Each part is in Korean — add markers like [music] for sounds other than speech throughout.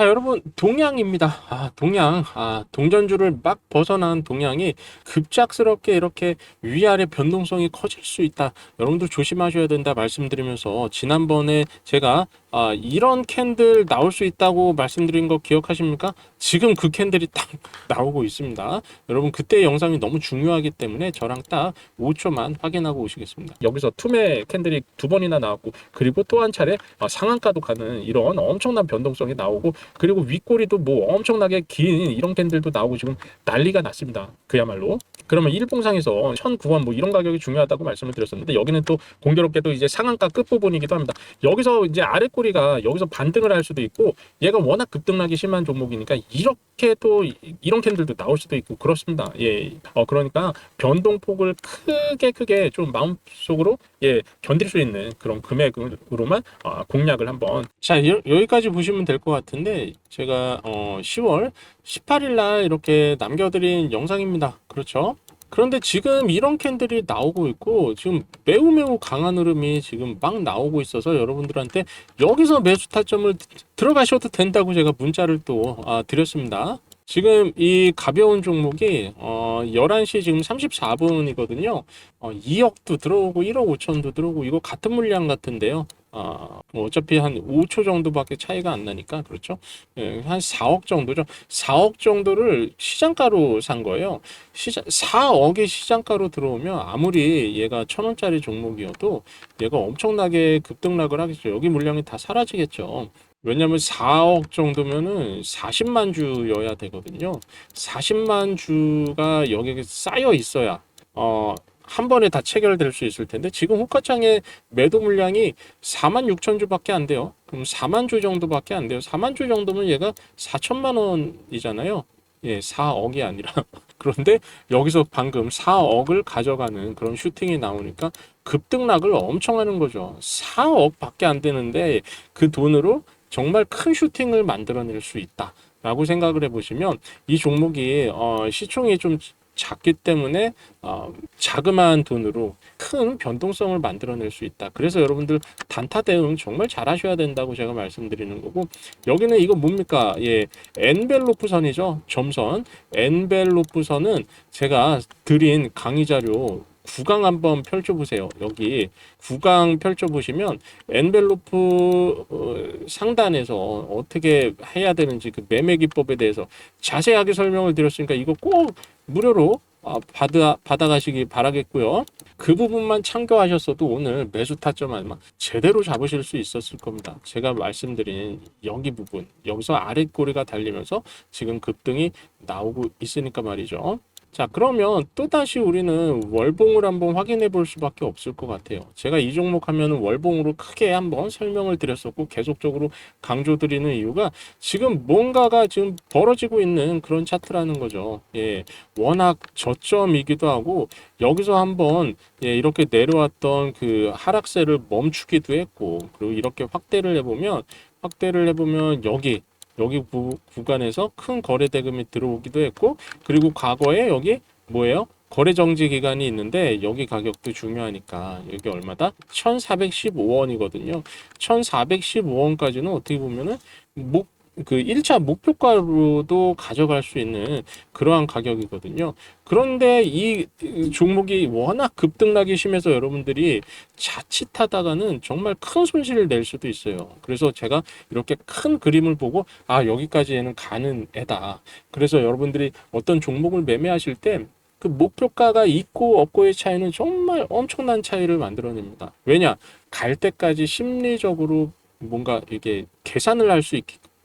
자, 여러분, 동양입니다. 아, 동양. 아, 동전주를 막 벗어난 동양이 급작스럽게 이렇게 위아래 변동성이 커질 수 있다. 여러분들 조심하셔야 된다 말씀드리면서 지난번에 제가 아, 이런 캔들 나올 수 있다고 말씀드린 거 기억하십니까? 지금 그 캔들이 딱 나오고 있습니다. 여러분, 그때 영상이 너무 중요하기 때문에 저랑 딱 5초만 확인하고 오시겠습니다. 여기서 투매 캔들이 두 번이나 나왔고, 그리고 또 한 차례 아, 상한가도 가는 이런 엄청난 변동성이 나오고, 그리고 윗꼬리도 뭐 엄청나게 긴 이런 캔들도 나오고 지금 난리가 났습니다. 그야말로. 그러면 일봉상에서 1009원 뭐 이런 가격이 중요하다고 말씀을 드렸었는데 여기는 또 공교롭게도 이제 상한가 끝부분이기도 합니다. 여기서 이제 아래 꼬리가 여기서 반등을 할 수도 있고 얘가 워낙 급등락이 심한 종목이니까 이렇게 또 이- 이런 캔들도 나올 수도 있고 그렇습니다. 예. 어 그러니까 변동폭을 크게 크게 좀 마음속으로 예 견딜 수 있는 그런 금액으로만 아, 공략을 한번 자 여, 여기까지 보시면 될 것 같은데 제가 어 10월 18일 날 이렇게 남겨드린 영상입니다. 그렇죠? 그런데 지금 이런 캔들이 나오고 있고 지금 매우 매우 강한 흐름이 지금 막 나오고 있어서 여러분들한테 여기서 매수 타점을 들어가셔도 된다고 제가 문자를 또 아, 드렸습니다. 지금 이 가벼운 종목이 어 11시 지금 34분이거든요. 어 2억도 들어오고 1억 5천도 들어오고 이거 같은 물량 같은데요. 아, 뭐 어차피 한 5초 정도밖에 차이가 안 나니까 그렇죠. 예, 한 4억 정도죠. 4억 정도를 시장가로 산 거예요. 시장 4억이 시장가로 들어오면 아무리 얘가 천 원짜리 종목이어도 얘가 엄청나게 급등락을 하겠죠. 여기 물량이 다 사라지겠죠. 왜냐면 4억 정도면은 40만 주여야 되거든요. 40만 주가 여기에 쌓여 있어야 어, 한 번에 다 체결될 수 있을 텐데 지금 호가창의 매도 물량이 4만 6천 주밖에 안 돼요. 그럼 4만 주 정도밖에 안 돼요. 4만 주 정도면 얘가 4천만 원이잖아요. 예, 4억이 아니라. [laughs] 그런데 여기서 방금 4억을 가져가는 그런 슈팅이 나오니까 급등락을 엄청 하는 거죠. 4억밖에 안 되는데 그 돈으로 정말 큰 슈팅을 만들어낼 수 있다. 라고 생각을 해보시면 이 종목이 어, 시총이 좀 작기 때문에 어, 자그마한 돈으로 큰 변동성을 만들어낼 수 있다. 그래서 여러분들 단타 대응 정말 잘하셔야 된다고 제가 말씀드리는 거고 여기는 이거 뭡니까? 예, 엔벨로프 선이죠. 점선. 엔벨로프 선은 제가 드린 강의 자료 구강 한번 펼쳐보세요. 여기 구강 펼쳐보시면 엔벨로프 어, 상단에서 어떻게 해야 되는지 그 매매 기법에 대해서 자세하게 설명을 드렸으니까 이거 꼭 무료로 아, 받아, 받아가시기 바라겠고요. 그 부분만 참고하셨어도 오늘 매수 타점 아마 제대로 잡으실 수 있었을 겁니다. 제가 말씀드린 여기 부분, 여기서 아래 꼬리가 달리면서 지금 급등이 나오고 있으니까 말이죠. 자, 그러면 또다시 우리는 월봉을 한번 확인해 볼 수밖에 없을 것 같아요. 제가 이 종목 하면은 월봉으로 크게 한번 설명을 드렸었고 계속적으로 강조 드리는 이유가 지금 뭔가가 지금 벌어지고 있는 그런 차트라는 거죠. 예. 워낙 저점이기도 하고 여기서 한번 예, 이렇게 내려왔던 그 하락세를 멈추기도 했고 그리고 이렇게 확대를 해 보면 확대를 해보면 여기 여기 구, 구간에서 큰 거래 대금이 들어오기도 했고 그리고 과거에 여기 뭐예요? 거래 정지 기간이 있는데 여기 가격도 중요하니까 여기 얼마다? 1,415원이거든요. 1,415원까지는 어떻게 보면은 목 그 1차 목표가로도 가져갈 수 있는 그러한 가격이거든요. 그런데 이 종목이 워낙 급등락이 심해서 여러분들이 자칫하다가는 정말 큰 손실을 낼 수도 있어요. 그래서 제가 이렇게 큰 그림을 보고 아, 여기까지는 가는 애다. 그래서 여러분들이 어떤 종목을 매매하실 때 그 목표가가 있고 없고의 차이는 정말 엄청난 차이를 만들어냅니다. 왜냐? 갈 때까지 심리적으로 뭔가 이게 계산을 할 수 있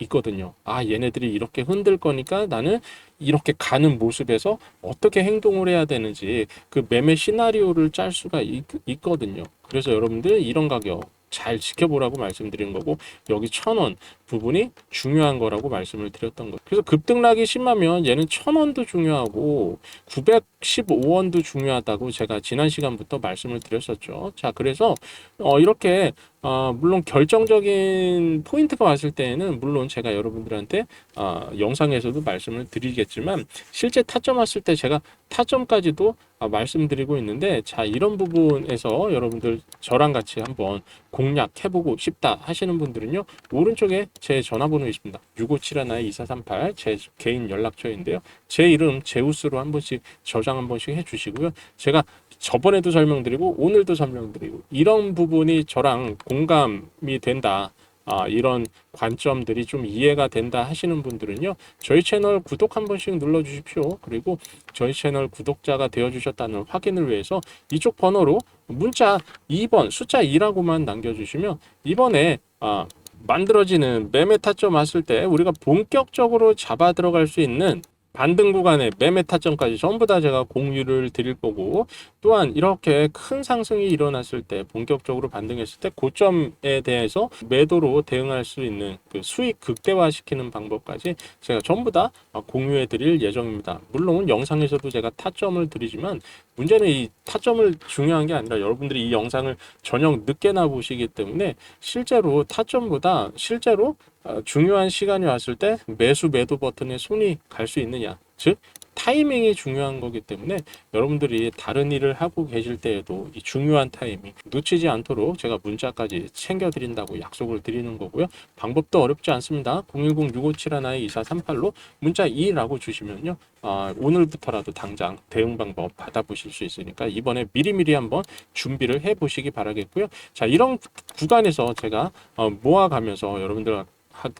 거든요. 아, 얘네들이 이렇게 흔들 거니까 나는 이렇게 가는 모습에서 어떻게 행동을 해야 되는지 그 매매 시나리오를 짤 수가 있, 있거든요. 그래서 여러분들 이런 가격 잘 지켜보라고 말씀드린 거고 여기 천 원 부분이 중요한 거라고 말씀을 드렸던 거예요. 그래서 급등락이 심하면 얘는 천 원도 중요하고 915원도 중요하다고 제가 지난 시간부터 말씀을 드렸었죠. 자, 그래서 어, 이렇게 어, 물론 결정적인 포인트가 왔을 때에는 물론 제가 여러분들한테 어, 영상에서도 말씀을 드리겠지만 실제 타점 왔을 때 제가 타점까지도 아, 말씀드리고 있는데 자 이런 부분에서 여러분들 저랑 같이 한번 공략해보고 싶다 하시는 분들은요 오른쪽에 제 전화번호 있습니다. 6571-2438 제 개인 연락처인데요. 제 이름 제우스로 한 번씩 저장 한 번씩 해주시고요. 제가 저번에도 설명드리고 오늘도 설명드리고 이런 부분이 저랑 공감이 된다. 아, 이런 관점들이 좀 이해가 된다 하시는 분들은요, 저희 채널 구독 한 번씩 눌러 주십시오. 그리고 저희 채널 구독자가 되어 주셨다는 확인을 위해서 이쪽 번호로 문자 2번, 숫자 2라고만 남겨주시면 이번에 아, 만들어지는 매매 타점 왔을 때 우리가 본격적으로 잡아 들어갈 수 있는 반등 구간의 매매 타점까지 전부 다 제가 공유를 드릴 거고 또한 이렇게 큰 상승이 일어났을 때 본격적으로 반등했을 때 고점에 대해서 매도로 대응할 수 있는 그 수익 극대화시키는 방법까지 제가 전부 다 공유해 드릴 예정입니다. 물론 영상에서도 제가 타점을 드리지만 문제는 이 타점을 중요한 게 아니라 여러분들이 이 영상을 저녁 늦게나 보시기 때문에 실제로 타점보다 실제로 어, 중요한 시간이 왔을 때 매수 매도 버튼에 손이 갈 수 있느냐 즉 타이밍이 중요한 거기 때문에 여러분들이 다른 일을 하고 계실 때에도 이 중요한 타이밍 놓치지 않도록 제가 문자까지 챙겨 드린다고 약속을 드리는 거고요. 방법도 어렵지 않습니다. 010-6571-2438로 문자 2라고 주시면요. 아, 오늘부터라도 당장 대응 방법 받아보실 수 있으니까 이번에 미리미리 한번 준비를 해 보시기 바라겠고요. 자, 이런 구간에서 제가 어, 모아가면서 여러분들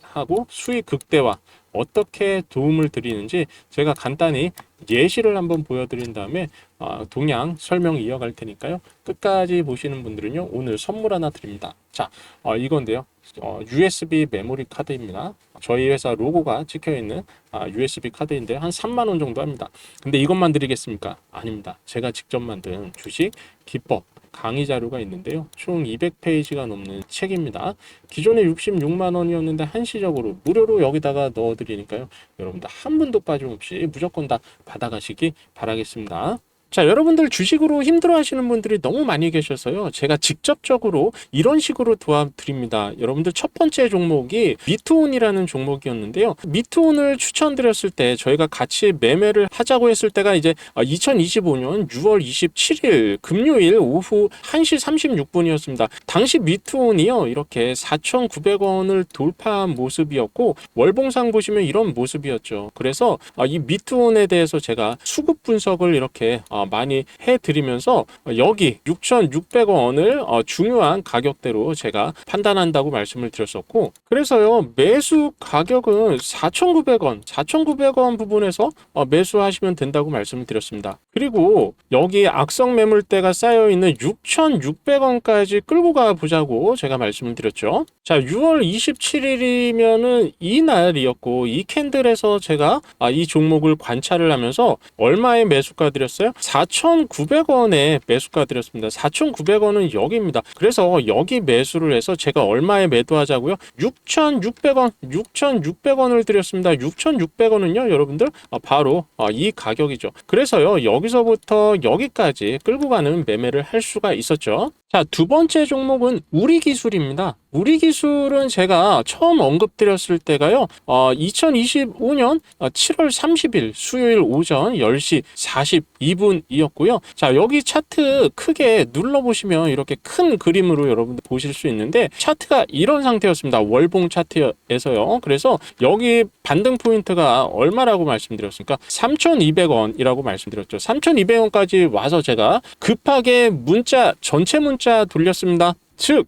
하고 수익 극대화 어떻게 도움을 드리는지 제가 간단히 예시를 한번 보여드린 다음에 어, 동양 설명 이어갈 테니까요. 끝까지 보시는 분들은요. 오늘 선물 하나 드립니다. 자, 어, 이건데요. 어, USB 메모리 카드입니다. 저희 회사 로고가 찍혀 있는 아, USB 카드인데 한 3만 원 정도 합니다. 근데 이것만 드리겠습니까? 아닙니다. 제가 직접 만든 주식 기법 강의 자료가 있는데요. 총 200페이지가 넘는 책입니다. 기존에 66만 원이었는데 한시적으로 무료로 여기다가 넣어드리니까요. 여러분들 한 분도 빠짐없이 무조건 다 받아가시기 바라겠습니다. 자, 여러분들 주식으로 힘들어 하시는 분들이 너무 많이 계셔서요. 제가 직접적으로 이런 식으로 도와드립니다. 여러분들 첫 번째 종목이 미투온이라는 종목이었는데요. 미투온을 추천드렸을 때 저희가 같이 매매를 하자고 했을 때가 이제 2025년 6월 27일 금요일 오후 1시 36분이었습니다. 당시 미투온이요. 이렇게 4,900원을 돌파한 모습이었고 월봉상 보시면 이런 모습이었죠. 그래서 이 미투온에 대해서 제가 수급 분석을 이렇게 어, 많이 해드리면서 여기 6,600원을 어, 중요한 가격대로 제가 판단한다고 말씀을 드렸었고 그래서요 매수 가격은 4,900원, 4,900원 부분에서 어, 매수하시면 된다고 말씀을 드렸습니다. 그리고 여기 악성 매물대가 쌓여 있는 6,600원까지 끌고 가 보자고 제가 말씀을 드렸죠. 자, 6월 27일이면은 이 날이었고 이 캔들에서 제가 아, 이 종목을 관찰을 하면서 얼마의 매수가 드렸어요? 4,900원에 매수가 드렸습니다. 4,900원은 여기입니다. 그래서 여기 매수를 해서 제가 얼마에 매도하자고요? 6,600원, 6,600원을 드렸습니다. 6,600원은요, 여러분들 아, 바로 아, 이 가격이죠. 그래서요, 여기서부터 여기까지 끌고 가는 매매를 할 수가 있었죠. 자, 두 번째 종목은 우리 기술입니다. 우리 기술은 제가 처음 언급드렸을 때가요, 어, 2025년 7월 30일 수요일 오전 10시 42분 이었고요. 자, 여기 차트 크게 눌러보시면 이렇게 큰 그림으로 여러분들 보실 수 있는데, 차트가 이런 상태였습니다. 월봉 차트에서요. 그래서 여기 반등 포인트가 얼마라고 말씀드렸습니까? 3,200원이라고 말씀드렸죠. 3,200원까지 와서 제가 급하게 문자, 전체 문자 돌렸습니다. 즉,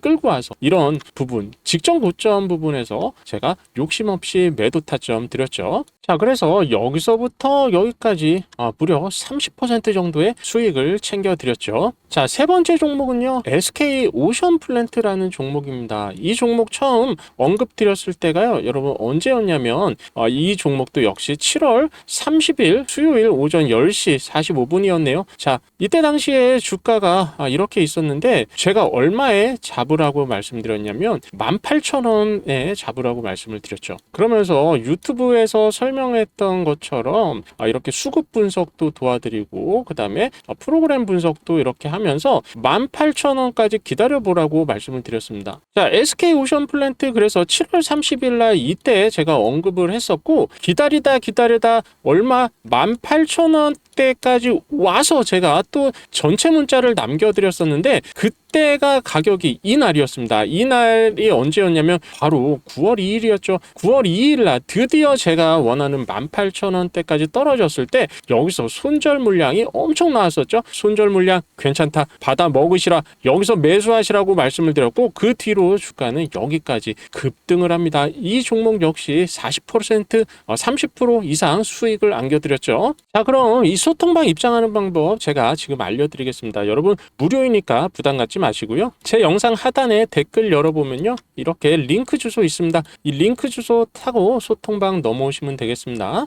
끌고 와서 이런 부분 직전 고점 부분에서 제가 욕심 없이 매도 타점 드렸죠. 자 그래서 여기서부터 여기까지 아, 무려 30% 정도의 수익을 챙겨 드렸죠. 자 세 번째 종목은요 SK 오션 플랜트라는 종목입니다. 이 종목 처음 언급 드렸을 때가요 여러분 언제였냐면 아, 이 종목도 역시 7월 30일 수요일 오전 10시 45분이었네요. 자 이때 당시에 주가가 아, 이렇게 있었는데 제가 얼마에 잡으라고 말씀드렸냐면 18,000원에 잡으라고 말씀을 드렸죠. 그러면서 유튜브에서 설명 설명했던 것처럼 아, 이렇게 수급 분석도 도와드리고 그 다음에 프로그램 분석도 이렇게 하면서 18,000원까지 기다려보라고 말씀을 드렸습니다. 자, SK 오션 플랜트 그래서 7월 30일 날 이때 제가 언급을 했었고 기다리다 기다리다 얼마 18,000원대까지 와서 제가 또 전체 문자를 남겨드렸었는데 그때가 가격이 이날이었습니다. 이날이 언제였냐면 바로 9월 2일이었죠. 9월 2일 날 드디어 제가 원하는 18,000원대까지 떨어졌을 때 여기서 손절 물량이 엄청 나왔었죠. 손절 물량 괜찮다. 받아 먹으시라. 여기서 매수하시라고 말씀을 드렸고 그 뒤로 주가는 여기까지 급등을 합니다. 이 종목 역시 40% 어, 30% 이상 수익을 안겨드렸죠. 자 그럼 이 소통방 입장하는 방법 제가 지금 알려드리겠습니다. 여러분 무료이니까 부담 갖지 마시고요. 제 영상 하단에 댓글 열어보면요. 이렇게 링크 주소 있습니다. 이 링크 주소 타고 소통방 넘어오시면 되겠습니다.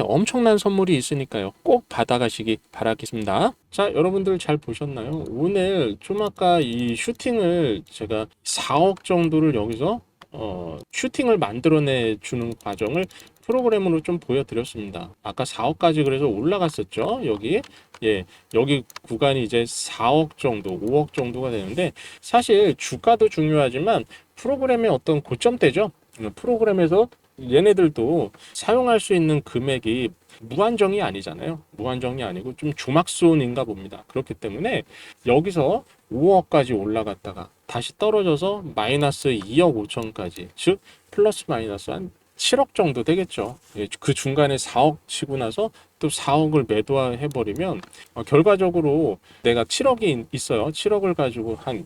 엄청난 선물이 있으니까요. 꼭 받아가시기 바라겠습니다. 자, 여러분들 잘 보셨나요? 오늘 좀 아까 이 슈팅을 제가 4억 정도를 여기서 어, 슈팅을 만들어내 주는 과정을 프로그램으로 좀 보여드렸습니다. 아까 4억까지 그래서 올라갔었죠. 여기 예, 여기 구간이 이제 4억 정도, 5억 정도가 되는데 사실 주가도 중요하지만 프로그램의 어떤 고점대죠. 프로그램에서 얘네들도 사용할 수 있는 금액이 무한정이 아니잖아요. 무한정이 아니고 좀 조막손인가 봅니다. 그렇기 때문에 여기서 5억까지 올라갔다가 다시 떨어져서 마이너스 2억 5천까지 즉 플러스 마이너스 한 7억 정도 되겠죠. 예, 그 중간에 4억 치고 나서 또 4억을 매도해 버리면 어, 결과적으로 내가 7억이 있어요. 7억을 가지고 한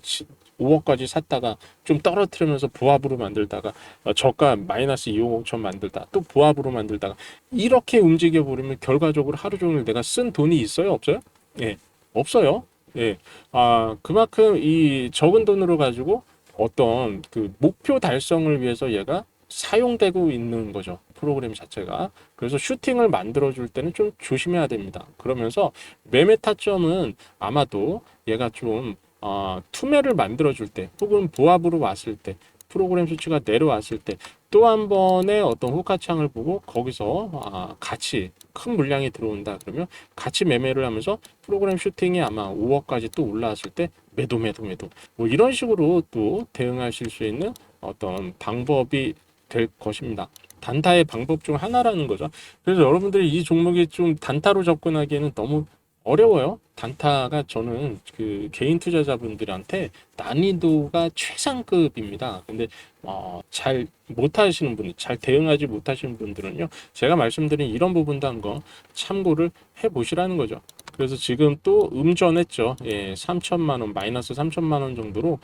5억까지 샀다가 좀 떨어뜨리면서 부합으로 만들다가 어, 저가 마이너스 2억 5천 만들다 또 부합으로 만들다가 이렇게 움직여 버리면 결과적으로 하루 종일 내가 쓴 돈이 있어요 없어요? 예 없어요. 예. 아 그만큼 이 적은 돈으로 가지고 어떤 그 목표 달성을 위해서 얘가 사용되고 있는 거죠. 프로그램 자체가. 그래서 슈팅을 만들어줄 때는 좀 조심해야 됩니다. 그러면서 매매 타점은 아마도 얘가 좀 어, 투매를 만들어줄 때 혹은 보합으로 왔을 때 프로그램 수치가 내려왔을 때 또 한 번의 어떤 호가창을 보고 거기서 아, 같이 큰 물량이 들어온다 그러면 같이 매매를 하면서 프로그램 슈팅이 아마 5억까지 또 올라왔을 때 매도 매도 매도 뭐 이런 식으로 또 대응하실 수 있는 어떤 방법이 될 것입니다. 단타의 방법 중 하나라는 거죠. 그래서 여러분들이 이 종목이 좀 단타로 접근하기에는 너무 어려워요. 단타가 저는 그 개인 투자자분들한테 난이도가 최상급입니다. 근데 어, 잘 못하시는 분, 잘 대응하지 못하시는 분들은요, 제가 말씀드린 이런 부분도 한번 참고를 해보시라는 거죠. 그래서 지금 또 음전했죠. 예, 3천만 원, 마이너스 3천만 원 정도로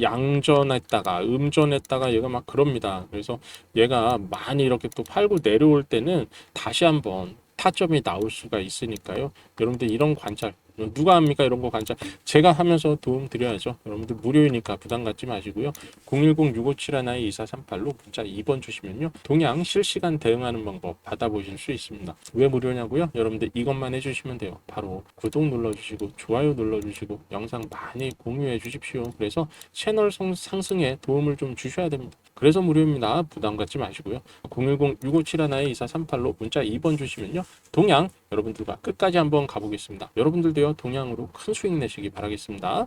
양전했다가 음전했다가 얘가 막 그럽니다. 그래서 얘가 많이 이렇게 또 팔고 내려올 때는 다시 한번 타점이 나올 수가 있으니까요. 여러분들 이런 관찰 누가 합니까 이런 거 관찰 제가 하면서 도움 드려야죠. 여러분들 무료이니까 부담 갖지 마시고요. 010-6571-2438로 문자 2번 주시면요. 동양 실시간 대응하는 방법 받아보실 수 있습니다. 왜 무료냐고요? 여러분들 이것만 해주시면 돼요. 바로 구독 눌러주시고 좋아요 눌러주시고 영상 많이 공유해 주십시오. 그래서 채널 성- 상승에 도움을 좀 주셔야 됩니다. 그래서 무료입니다. 부담 갖지 마시고요. 010-6571-2438로 문자 2번 주시면요. 동양 여러분들과 끝까지 한번 가보겠습니다. 여러분들도요 동양으로 큰 수익 내시기 바라겠습니다.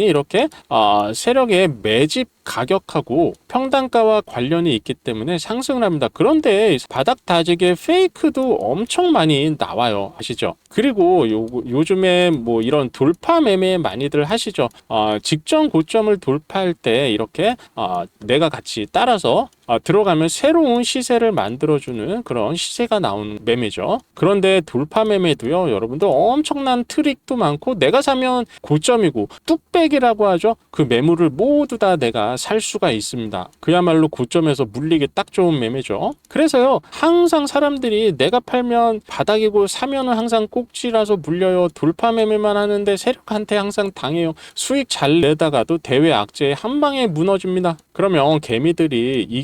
이렇게 아, 세력의 매집 가격하고 평단가와 관련이 있기 때문에 상승을 합니다. 그런데 바닥 다지기의 페이크도 엄청 많이 나와요. 아시죠? 그리고 요, 요즘에 뭐 이런 돌파 매매 많이들 하시죠. 아, 직전 고점을 돌파할 때 이렇게 아, 내가 같이 따라서 아, 들어가면 새로운 시세를 만들어주는 그런 시세가 나오는 매매죠. 그런데 돌파 매매도요, 여러분들 엄청난 트릭도 많고 내가 사면 고점이고 뚝배기라고 하죠. 그 매물을 모두 다 내가 살 수가 있습니다. 그야말로 고점에서 물리기 딱 좋은 매매죠. 그래서요, 항상 사람들이 내가 팔면 바닥이고 사면은 항상 꼭지라서 물려요. 돌파 매매만 하는데 세력한테 항상 당해요. 수익 잘 내다가도 대외 악재에 한 방에 무너집니다. 그러면 개미들이 이